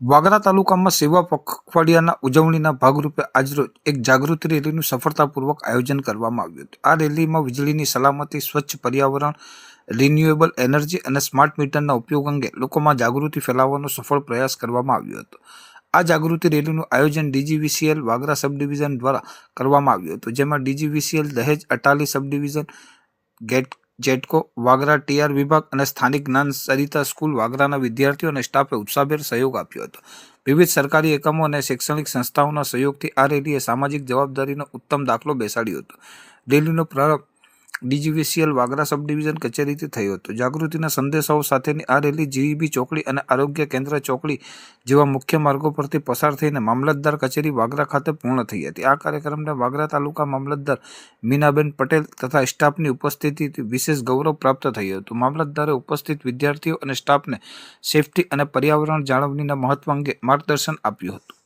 વાગરા તાલુકામાં સેવા પખવાડિયાના ઉજવણીના ભાગરૂપે આજરોજ એક જાગૃતિ રેલીનું સફળતાપૂર્વક આયોજન કરવામાં આવ્યું હતું. આ રેલીમાં વીજળીની સલામતી, સ્વચ્છ પર્યાવરણ રિન્યુએબલ એનર્જી અને સ્માર્ટ મીટરના ઉપયોગ અંગે લોકોમાં જાગૃતિ ફેલાવવાનો સફળ પ્રયાસ કરવામાં આવ્યો હતો. આ જાગૃતિ રેલીનું આયોજન ડીજીવીસીએલ વાગરા સબ ડિવિઝન દ્વારા કરવામાં આવ્યું હતું, જેમાં DGVCL Dahej Atali sub division gate GETCO Vagra TR વિભાગ અને સ્થાનિક જ્ઞાન સરિતા સ્કૂલ વાગરાના વિદ્યાર્થીઓ અને સ્ટાફે ઉત્સાહભેર સહયોગ આપ્યો હતો. વિવિધ સરકારી એકમો અને શૈક્ષણિક સંસ્થાઓના સહયોગથી આ રેલીએ સામાજિક જવાબદારીનો ઉત્તમ દાખલો બેસાડ્યો હતો. રેલીનો પ્રારંભ ડીજીવીસીએલ વાગરા સબ ડિવિઝન કચેરીથી થયો હતો. જાગૃતિના સંદેશાઓ સાથેની આ રેલી જીઈબી ચોકડી અને આરોગ્ય કેન્દ્ર ચોકડી જેવા મુખ્ય માર્ગો પરથી પસાર થઈને મામલતદાર કચેરી વાગરા ખાતે પૂર્ણ થઈ હતી. આ કાર્યક્રમને વાગરા તાલુકા મામલતદાર મીનાબેન પટેલ તથા સ્ટાફની ઉપસ્થિતિથી વિશેષ ગૌરવ પ્રાપ્ત થયું હતું. મામલતદારે ઉપસ્થિત વિદ્યાર્થીઓ અને સ્ટાફને સેફટી અને પર્યાવરણ જાળવણીના મહત્વ અંગે માર્ગદર્શન આપ્યું હતું.